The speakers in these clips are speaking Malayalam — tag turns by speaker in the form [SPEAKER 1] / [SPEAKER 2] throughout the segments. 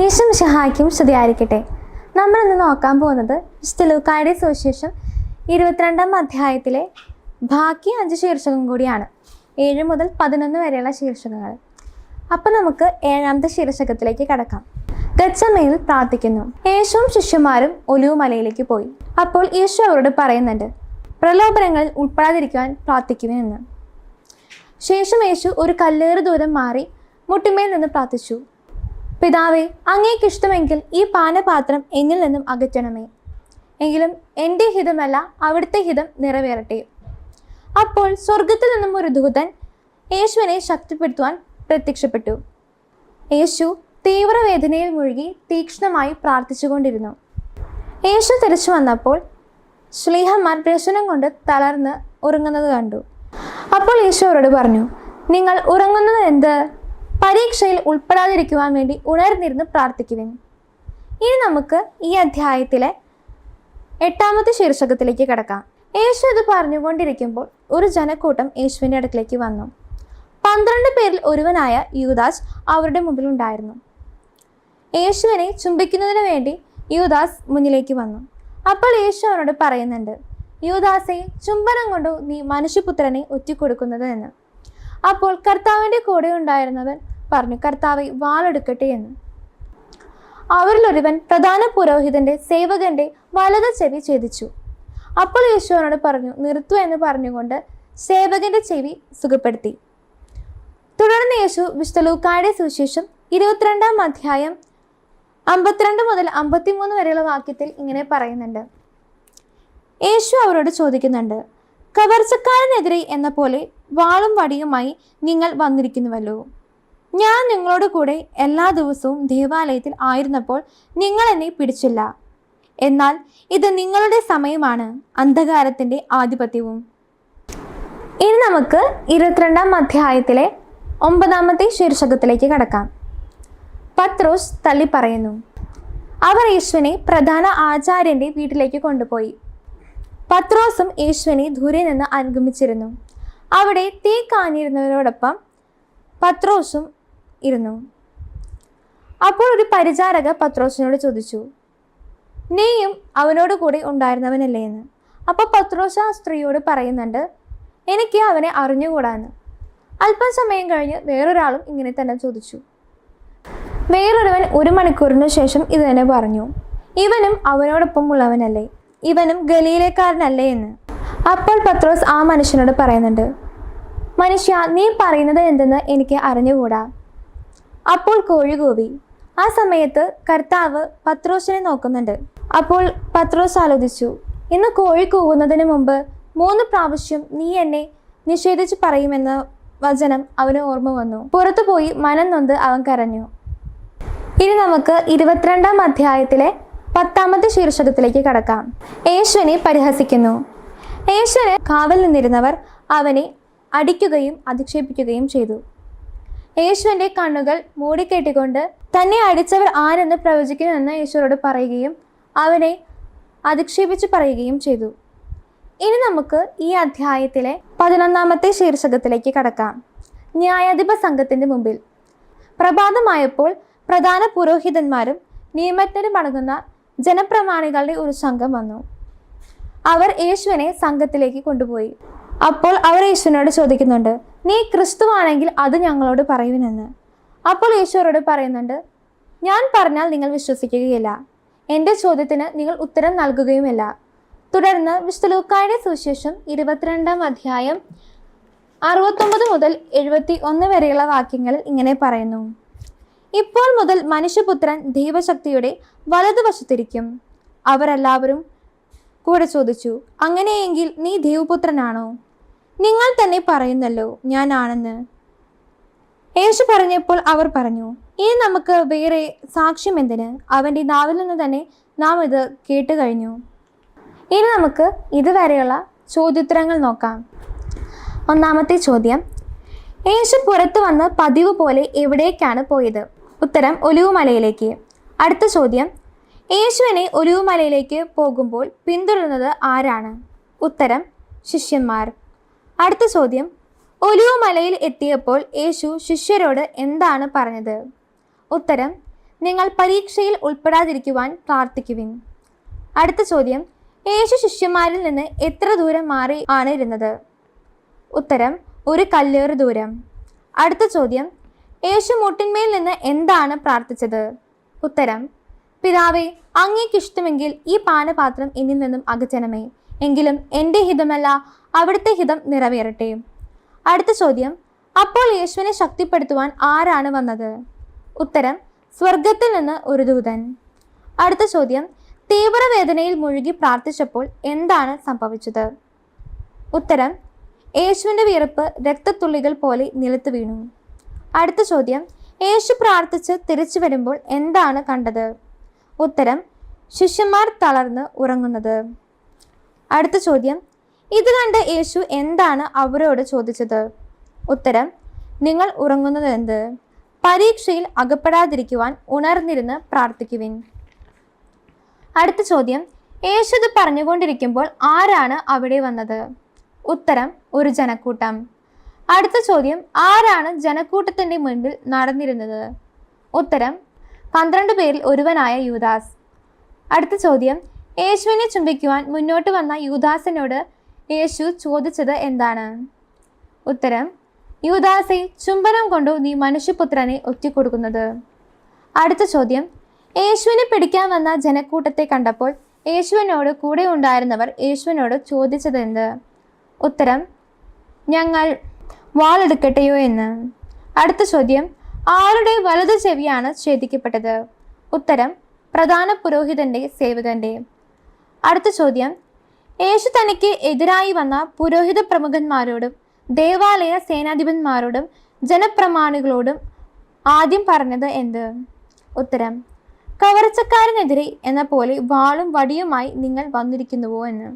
[SPEAKER 1] യേശും ഷഹായ്ക്കും സ്തുതിയായിരിക്കട്ടെ. നമ്മൾ ഇന്ന് നോക്കാൻ പോകുന്നത് വിശുദ്ധ ലൂക്കായുടെ സുവിശേഷം ഇരുപത്തിരണ്ടാം അധ്യായത്തിലെ ബാക്കി അഞ്ച് ശീർഷകം കൂടിയാണ്. ഏഴ് മുതൽ പതിനൊന്ന് വരെയുള്ള ശീർഷകങ്ങൾ. അപ്പം നമുക്ക് ഏഴാമത്തെ ശീർഷകത്തിലേക്ക് കടക്കാം. ഗച്ചമ്മയിൽ പ്രാർത്ഥിക്കുന്നു. യേശുവും ശിഷ്യന്മാരും ഒലിവുമലയിലേക്ക് പോയി. അപ്പോൾ യേശു അവരോട് പറയുന്നുണ്ട് പ്രലോഭനങ്ങളിൽ ഉൾപ്പെടാതിരിക്കുവാൻ പ്രാർത്ഥിക്കുമെന്ന് ശേഷം യേശു ഒരു കല്ലേറ് ദൂരം മാറി മുട്ടുമേൽ നിന്ന് പ്രാർത്ഥിച്ചു. പിതാവേ അങ്ങേക്കിഷ്ടമെങ്കിൽ ഈ പാനപാത്രം എന്നിൽ നിന്നും അകറ്റണമേ. എങ്കിലും എന്റെ ഹിതമല്ല അവിടുത്തെ ഹിതം നിറവേറട്ടെ. അപ്പോൾ സ്വർഗത്തിൽ നിന്നും ഒരു ദൂതൻ യേശുവിനെ ശക്തിപ്പെടുത്തുവാൻ പ്രത്യക്ഷപ്പെട്ടു. യേശു തീവ്രവേദനയിൽ മുഴുകി തീക്ഷ്ണമായി പ്രാർത്ഥിച്ചുകൊണ്ടിരുന്നു. യേശു തിരിച്ചു വന്നപ്പോൾ ശ്ലീഹന്മാർ വ്യസനം കൊണ്ട് തളർന്ന് ഉറങ്ങുന്നത് കണ്ടു. അപ്പോൾ യേശു അവരോട് പറഞ്ഞു നിങ്ങൾ ഉറങ്ങുന്നത് എന്ത്? പരീക്ഷയിൽ ഉൾപ്പെടാതിരിക്കുവാൻ വേണ്ടി ഉണർന്നിരുന്ന് പ്രാർത്ഥിക്കുവിൻ ഇനി നമുക്ക് ഈ അധ്യായത്തിലെ എട്ടാമത്തെ ശീർഷകത്തിലേക്ക് കിടക്കാം. യേശു ഇത് പറഞ്ഞുകൊണ്ടിരിക്കുമ്പോൾ ഒരു ജനക്കൂട്ടം യേശുവിന്റെ അടുക്കിലേക്ക് വന്നു. പന്ത്രണ്ട് പേരിൽ ഒരുവനായ യൂദാസ് അവരുടെ മുമ്പിൽ ഉണ്ടായിരുന്നു യേശുവിനെ ചുംബിക്കുന്നതിന് വേണ്ടി യൂദാസ് മുന്നിലേക്ക് വന്നു. അപ്പോൾ യേശു അവനോട് പറയുന്നുണ്ട് യുവദാസെ ചുംബനം കൊണ്ടു നീ മനുഷ്യപുത്രനെ ഒറ്റിക്കൊടുക്കുന്നത് എന്ന്. അപ്പോൾ കർത്താവിന്റെ കൂടെ ഉണ്ടായിരുന്നവൻ പറഞ്ഞു കർത്താവെ വാളെടുക്കട്ടെ എന്ന്. അവരിൽ ഒരുവൻ പ്രധാന പുരോഹിതന്റെ സേവകന്റെ വലത് ചെവി ഛേദിച്ചു. അപ്പോൾ യേശുവിനോട് പറഞ്ഞു നിർത്തു എന്ന് പറഞ്ഞുകൊണ്ട് സേവകന്റെ ചെവി സുഖപ്പെടുത്തി. തുടർന്ന് യേശു വിശുദ്ധ ലൂക്കായുടെ സുവിശേഷം ഇരുപത്തിരണ്ടാം അധ്യായം അമ്പത്തിരണ്ട് മുതൽ അമ്പത്തിമൂന്ന് വരെയുള്ള വാക്യത്തിൽ ഇങ്ങനെ പറയുന്നുണ്ട്. യേശു അവരോട് ചോദിക്കുന്നുണ്ട് കവർച്ചക്കാരനെതിരെ എന്ന പോലെ വാളും വടിയുമായി നിങ്ങൾ വന്നിരിക്കുന്നുവല്ലോ. ഞാൻ നിങ്ങളോട് കൂടെ എല്ലാ ദിവസവും ദേവാലയത്തിൽ ആയിരുന്നപ്പോൾ നിങ്ങൾ എന്നെ പിടിച്ചില്ല. എന്നാൽ ഇത് നിങ്ങളുടെ സമയമാണ് അന്ധകാരത്തിന്റെ ആധിപത്യവും. ഇനി നമുക്ക് ഇരുപത്തിരണ്ടാം അധ്യായത്തിലെ ഒമ്പതാമത്തെ ശീർഷകത്തിലേക്ക് കടക്കാം. പത്രോസ് തള്ളി പറയുന്നു അവർ യേശുവിനെ പ്രധാന ആചാര്യന്റെ വീട്ടിലേക്ക് കൊണ്ടുപോയി. പത്രോസും യേശുവിനെ ദൂരെ നിന്ന് അനുഗമിച്ചിരുന്നു. അവിടെ തീ കാഞ്ഞിരുന്നവരോടൊപ്പം പത്രോസും ഇരുന്നു. അപ്പോൾ ഒരു പരിചാരക പത്രോസിനോട് ചോദിച്ചു നീയും അവനോട് കൂടി ഉണ്ടായിരുന്നവനല്ലേ എന്ന്? അപ്പോൾ പത്രോസ് ആ സ്ത്രീയോട് പറയുന്നുണ്ട് എനിക്ക് അവനെ അറിഞ്ഞുകൂടാന്ന്. അല്പം സമയം കഴിഞ്ഞ് വേറൊരാളും ഇങ്ങനെ തന്നെ ചോദിച്ചു. വേറൊരുവൻ ഒരു മണിക്കൂറിന് ശേഷം ഇത് തന്നെ പറഞ്ഞു ഇവനും അവനോടൊപ്പം ഉള്ളവനല്ലേ ഇവനും ഗലീലക്കാരനല്ലേ എന്ന്. അപ്പോൾ പത്രോസ് ആ മനുഷ്യനോട് പറയുന്നുണ്ട് മനുഷ്യ നീ പറയുന്നത് എന്തെന്ന് എനിക്ക് അറിഞ്ഞുകൂടാ. അപ്പോൾ കോഴി കൂവി ആ സമയത്ത് കർത്താവ് പത്രോസിനെ നോക്കുന്നുണ്ട്. അപ്പോൾ പത്രോസ് ആലോചിച്ചു ഇന്ന് കോഴി കൂവുന്നതിന് മുമ്പ് മൂന്ന് പ്രാവശ്യം നീ എന്നെ നിഷേധിച്ച് പറയുമെന്ന വചനം അവന് ഓർമ്മ വന്നു. പുറത്തുപോയി മനം നൊന്ത് അവൻ കരഞ്ഞു. ഇനി നമുക്ക് ഇരുപത്തിരണ്ടാം അധ്യായത്തിലെ പത്താമത്തെ ശീർഷകത്തിലേക്ക് കടക്കാം. യേശുവിനെ പരിഹസിക്കുന്നു. യേശുവിന് കാവൽ നിന്നിരുന്നവർ അവനെ അടിക്കുകയും അധിക്ഷേപിക്കുകയും ചെയ്തു. യേശുവിന്റെ കണ്ണുകൾ മൂടിക്കെട്ടിക്കൊണ്ട് തന്നെ അടിച്ചവർ ആരെന്ന് പ്രവചിക്കുന്നുവെന്ന് യേശുവരോട് പറയുകയും അവനെ അധിക്ഷേപിച്ച് പറയുകയും ചെയ്തു. ഇനി നമുക്ക് ഈ അധ്യായത്തിലെ പതിനൊന്നാമത്തെ ശീർഷകത്തിലേക്ക് കടക്കാം. ന്യായാധിപ സംഘത്തിന്റെ മുമ്പിൽ. പ്രഭാതമായപ്പോൾ പ്രധാന പുരോഹിതന്മാരും നിയമജ്ഞരും അടങ്ങുന്ന ജനപ്രമാണികളുടെ ഒരു സംഘം വന്നു. അവർ യേശുവിനെ സംഘത്തിലേക്ക് കൊണ്ടുപോയി. അപ്പോൾ അവർ യേശുവിനോട് ചോദിക്കുന്നുണ്ട് നീ ക്രിസ്തുവാണെങ്കിൽ അത് ഞങ്ങളോട് പറയുവിനെന്ന്? അപ്പോൾ യേശുവരോട് പറയുന്നുണ്ട് ഞാൻ പറഞ്ഞാൽ നിങ്ങൾ വിശ്വസിക്കുകയില്ല. എന്റെ ചോദ്യത്തിന് നിങ്ങൾ ഉത്തരം നൽകുകയുമില്ല. തുടർന്ന് വിശുദ്ധ ലൂക്കായുടെ സുവിശേഷം ഇരുപത്തിരണ്ടാം അധ്യായം അറുപത്തൊമ്പത് മുതൽ എഴുപത്തി ഒന്ന് വരെയുള്ള വാക്യങ്ങളിൽ ഇങ്ങനെ പറയുന്നു. ഇപ്പോൾ മുതൽ മനുഷ്യപുത്രൻ ദൈവശക്തിയുടെ വലതുവശത്തിരിക്കും. അവരെല്ലാവരും കൂടെ ചോദിച്ചു അങ്ങനെയെങ്കിൽ നീ ദൈവപുത്രനാണോ? നിങ്ങൾ തന്നെ പറയുന്നല്ലോ ഞാനാണെന്ന് യേശു പറഞ്ഞപ്പോൾ അവർ പറഞ്ഞു ഇനി നമുക്ക് വേറെ സാക്ഷ്യം എന്തിന്? അവന്റെ നാവിൽ നിന്ന് തന്നെ നാം ഇത് കേട്ട് കഴിഞ്ഞു. ഇനി നമുക്ക് ഇതുവരെയുള്ള ചോദ്യോത്തരങ്ങൾ നോക്കാം. ഒന്നാമത്തെ ചോദ്യം യേശു പുറത്തു വന്ന് പതിവ് പോലെ എവിടേക്കാണ് പോയത്? ഉത്തരം ഒലിവുമലയിലേക്ക്. അടുത്ത ചോദ്യം. യേശുവിനെ ഒലിവുമലയിലേക്ക് പോകുമ്പോൾ പിന്തുടരുന്നത് ആരാണ്? ഉത്തരം ശിഷ്യന്മാർ. അടുത്ത ചോദ്യം. ഒലിവുമലയിൽ എത്തിയപ്പോൾ യേശു ശിഷ്യരോട് എന്താണ് പറഞ്ഞത്? ഉത്തരം നിങ്ങൾ പരീക്ഷയിൽ ഉൾപ്പെടാതിരിക്കുവാൻ പ്രാർത്ഥിക്കുവിൻ. അടുത്ത ചോദ്യം. യേശു ശിഷ്യന്മാരിൽ നിന്ന് എത്ര ദൂരം മാറി ആണ് ഇരുന്നത്? ഉത്തരം ഒരു കല്ലേറ് ദൂരം. അടുത്ത ചോദ്യം. യേശു മുട്ടിന്മേൽ നിന്ന് എന്താണ് പ്രാർത്ഥിച്ചത്? ഉത്തരം പിതാവെ അങ്ങേക്കിഷ്ടമെങ്കിൽ ഈ പാനപാത്രം എന്നിൽ നിന്നും അകറ്റണമേ. എങ്കിലും എന്റെ ഹിതമല്ല അവിടുത്തെ ഹിതം നിറവേറട്ടെ. അടുത്ത ചോദ്യം അപ്പോൾ യേശുവിനെ ശക്തിപ്പെടുത്തുവാൻ ആരാണ് വന്നത്? ഉത്തരം സ്വർഗത്തിൽ നിന്ന് ഒരു ദൂതൻ. അടുത്ത ചോദ്യം തീവ്രവേദനയിൽ മുഴുകി പ്രാർത്ഥിച്ചപ്പോൾ എന്താണ് സംഭവിച്ചത്? ഉത്തരം യേശുവിന്റെ വിയർപ്പ് രക്തത്തുള്ളികൾ പോലെ നിലത്ത് വീണു. അടുത്ത ചോദ്യം. യേശു പ്രാർത്ഥിച്ച് തിരിച്ചു വരുമ്പോൾ എന്താണ് കണ്ടത്? ഉത്തരം ശിഷ്യന്മാർ തളർന്ന് ഉറങ്ങുന്നത്. അടുത്ത ചോദ്യം. ഇത് കണ്ട് യേശു എന്താണ് അവരോട് ചോദിച്ചത്? ഉത്തരം നിങ്ങൾ ഉറങ്ങുന്നത് എന്ത്? പരീക്ഷയിൽ അകപ്പെടാതിരിക്കുവാൻ ഉണർന്നിരുന്ന് പ്രാർത്ഥിക്കുവിൻ. അടുത്ത ചോദ്യം. യേശു ഇത് പറഞ്ഞുകൊണ്ടിരിക്കുമ്പോൾ ആരാണ് അവിടെ വന്നത്? ഉത്തരം ഒരു ജനക്കൂട്ടം. അടുത്ത ചോദ്യം ആരാണ് ജനക്കൂട്ടത്തിന്റെ മുൻപിൽ നടന്നിരുന്നത്? ഉത്തരം പന്ത്രണ്ട് പേരിൽ ഒരുവനായ യുദാസ്. അടുത്ത ചോദ്യം യേശുവിനെ ചുംബിക്കുവാൻ മുന്നോട്ട് വന്ന യുദാസിനോട് യേശു ചോദിച്ചത് എന്താണ്? ഉത്തരം യുദാസെ ചുംബനം കൊണ്ടു നീ മനുഷ്യപുത്രനെ ഒറ്റിക്കൊടുക്കുന്നത്. അടുത്ത ചോദ്യം യേശുവിനെ പിടിക്കാൻ വന്ന ജനക്കൂട്ടത്തെ കണ്ടപ്പോൾ യേശുവിനോട് കൂടെ ഉണ്ടായിരുന്നവർ യേശുവിനോട് ചോദിച്ചതെന്ത്? ഉത്തരം ഞങ്ങൾ വാളെടുക്കട്ടെയോ എന്ന്? അടുത്ത ചോദ്യം ആരുടെ വലതു ചെവിയാണ് ഛേദിക്കപ്പെട്ടത്. ഉത്തരം പ്രധാന പുരോഹിതന്റെ സേവകന്റെ. അടുത്ത ചോദ്യം യേശു തനിക്ക് എതിരായി വന്ന പുരോഹിത പ്രമുഖന്മാരോടും ദേവാലയ സേനാധിപന്മാരോടും ജനപ്രമാണികളോടും ആദ്യം പറഞ്ഞത് എന്ത്? ഉത്തരം കവർച്ചക്കാരനെതിരെ എന്ന പോലെ വാളും വടിയുമായി നിങ്ങൾ വന്നിരിക്കുന്നുവോ എന്ന്.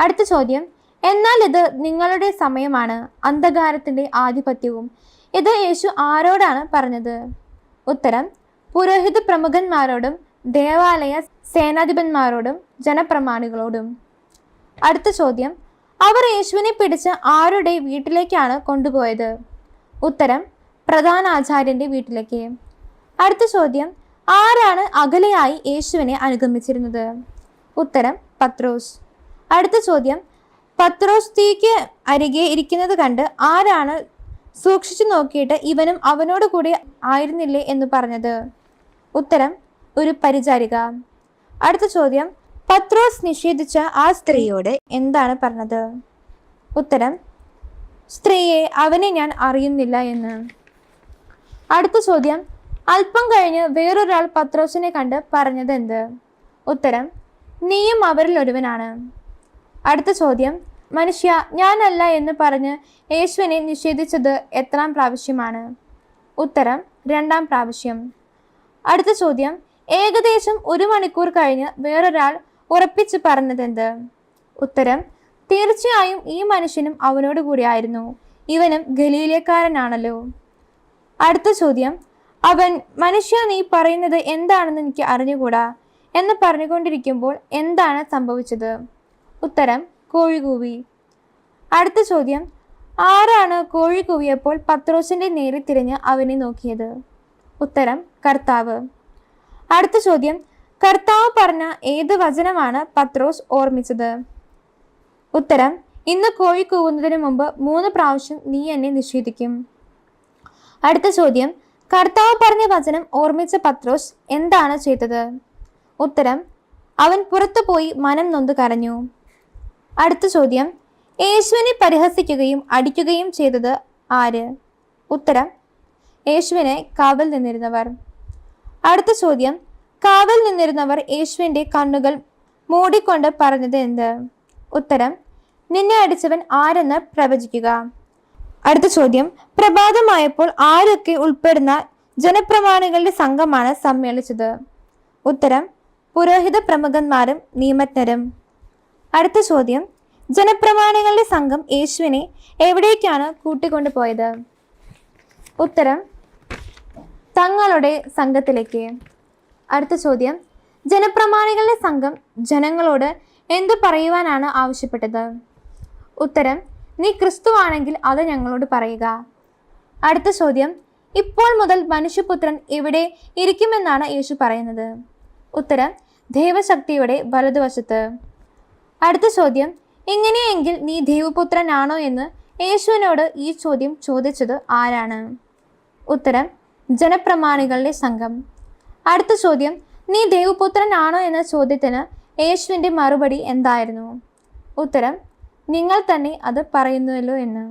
[SPEAKER 1] അടുത്ത ചോദ്യം എന്നാൽ ഇത് നിങ്ങളുടെ സമയമാണ് അന്ധകാരത്തിന്റെ ആധിപത്യവും. ഇത് യേശു ആരോടാണ് പറഞ്ഞത്? ഉത്തരം പുരോഹിത പ്രമുഖന്മാരോടും ദേവാലയ സേനാധിപന്മാരോടും ജനപ്രമാണികളോടും. അടുത്ത ചോദ്യം അവർ യേശുവിനെ പിടിച്ച് ആരുടെ വീട്ടിലേക്കാണ് കൊണ്ടുപോയത്? ഉത്തരം പ്രധാന ആചാര്യന്റെ വീട്ടിലേക്ക്. അടുത്ത ചോദ്യം ആരാണ് അകലെയായി യേശുവിനെ അനുഗമിച്ചിരുന്നത്? ഉത്തരം പത്രോസ്. അടുത്ത ചോദ്യം പത്രോസ് തീക്ക് അരികെ ഇരിക്കുന്നത് കണ്ട് ആരാണ് സൂക്ഷിച്ചു നോക്കിയിട്ട് ഇവനും അവനോട് കൂടി ആയിരുന്നില്ലേ എന്ന് പറഞ്ഞത്? ഉത്തരം ഒരു പരിചാരിക. അടുത്ത ചോദ്യം പത്രോസ് നിഷേധിച്ച ആ സ്ത്രീയോട് എന്താണ് പറഞ്ഞത്? ഉത്തരം സ്ത്രീയെ അവനെ ഞാൻ അറിയുന്നില്ല എന്ന്. അടുത്ത ചോദ്യം അല്പം കഴിഞ്ഞ് വേറൊരാൾ പത്രോസിനെ കണ്ട് പറഞ്ഞത് എന്ത് ഉത്തരം നീയും അവരിൽ ഒരുവനാണ് അടുത്ത ചോദ്യം മനുഷ്യ ഞാനല്ല എന്ന് പറഞ്ഞ് യേശുവിനെ നിഷേധിച്ചത് എത്രാം പ്രാവശ്യമാണ്? ഉത്തരം രണ്ടാം പ്രാവശ്യം. അടുത്ത ചോദ്യം ഏകദേശം ഒരു മണിക്കൂർ കഴിഞ്ഞ് വേറൊരാൾ ഉറപ്പിച്ച് പറഞ്ഞതെന്ത്? ഉത്തരം തീർച്ചയായും ഈ മനുഷ്യനും അവനോട് കൂടിയായിരുന്നു ഇവനും ഗലീലക്കാരനാണല്ലോ. അടുത്ത ചോദ്യം അവൻ മനുഷ്യ നീ പറയുന്നത് എന്താണെന്ന് എനിക്ക് അറിഞ്ഞുകൂടാ? എന്ന് പറഞ്ഞുകൊണ്ടിരിക്കുമ്പോൾ എന്താണ് സംഭവിച്ചത്? ഉത്തരം കോഴി കൂവി അടുത്ത ചോദ്യം. ആരാണ് കോഴി കൂവിയപ്പോൾ പത്രോസിന്റെ നേരെ തിരിഞ്ഞ് അവനെ നോക്കിയത്? ഉത്തരം കർത്താവ്. അടുത്ത ചോദ്യം. കർത്താവ് പറഞ്ഞ ഏത് വചനമാണ് പത്രോസ് ഓർമ്മിച്ചത്? ഉത്തരം. ഇന്ന് കോഴി കൂവുന്നതിന് മുമ്പ് മൂന്ന് പ്രാവശ്യം നീ എന്നെ നിഷേധിക്കും. അടുത്ത ചോദ്യം. കർത്താവ് പറഞ്ഞ വചനം ഓർമ്മിച്ച പത്രോസ് എന്താണ് ചെയ്തത്? ഉത്തരം. അവൻ പുറത്തു പോയി മനം നൊന്ത് കരഞ്ഞു. അടുത്ത ചോദ്യം. യേശുവിനെ പരിഹസിക്കുകയും അടിക്കുകയും ചെയ്തത് ആര്? ഉത്തരം യേശുവിനെ കാവൽ നിന്നിരുന്നവർ. അടുത്ത ചോദ്യം. കാവൽ നിന്നിരുന്നവർ യേശുവിന്റെ കണ്ണുകൾ മൂടിക്കൊണ്ട് പറഞ്ഞത് എന്ത്? ഉത്തരം നിന്നെ അടിച്ചവൻ ആരെന്ന് പ്രവചിക്കുക. അടുത്ത ചോദ്യം. പ്രഭാതമായപ്പോൾ ആരൊക്കെ ഉൾപ്പെടുന്ന ജനപ്രമാണികളുടെ സംഘമാണ് സമ്മേളിച്ചത്? ഉത്തരം പുരോഹിത പ്രമുഖന്മാരും നിയമജ്ഞരും. അടുത്ത ചോദ്യം. ജനപ്രമാണികളുടെ സംഘം യേശുവിനെ എവിടേക്കാണ് കൂട്ടിക്കൊണ്ടു പോയത് ഉത്തരം തങ്ങളുടെ സംഘത്തിലേക്ക്. അടുത്ത ചോദ്യം. ജനപ്രമാണികളുടെ സംഘം ജനങ്ങളോട് എന്തു പറയുവാനാണ് ആവശ്യപ്പെട്ടത്? ഉത്തരം നീ ക്രിസ്തുവാണെങ്കിൽ അത് ഞങ്ങളോട് പറയുക. അടുത്ത ചോദ്യം. ഇപ്പോൾ മുതൽ മനുഷ്യപുത്രൻ ഇവിടെ ഇരിക്കുമെന്നാണ് യേശു പറയുന്നത്? ഉത്തരം ദൈവശക്തിയുടെ വലതുവശത്ത്. അടുത്ത ചോദ്യം എങ്ങനെയെങ്കിൽ നീ ദൈവപുത്രനാണോ എന്ന്? യേശുവിനോട് ഈ ചോദ്യം ചോദിച്ചത് ആരാണ്? ഉത്തരം ജനപ്രമാണികളുടെ സംഘം. അടുത്ത ചോദ്യം നീ ദൈവപുത്രനാണോ എന്ന ചോദ്യത്തിന് യേശുവിന്റെ മറുപടി എന്തായിരുന്നു? ഉത്തരം നിങ്ങൾ തന്നെ അത് പറയുന്നുവല്ലോ എന്ന്.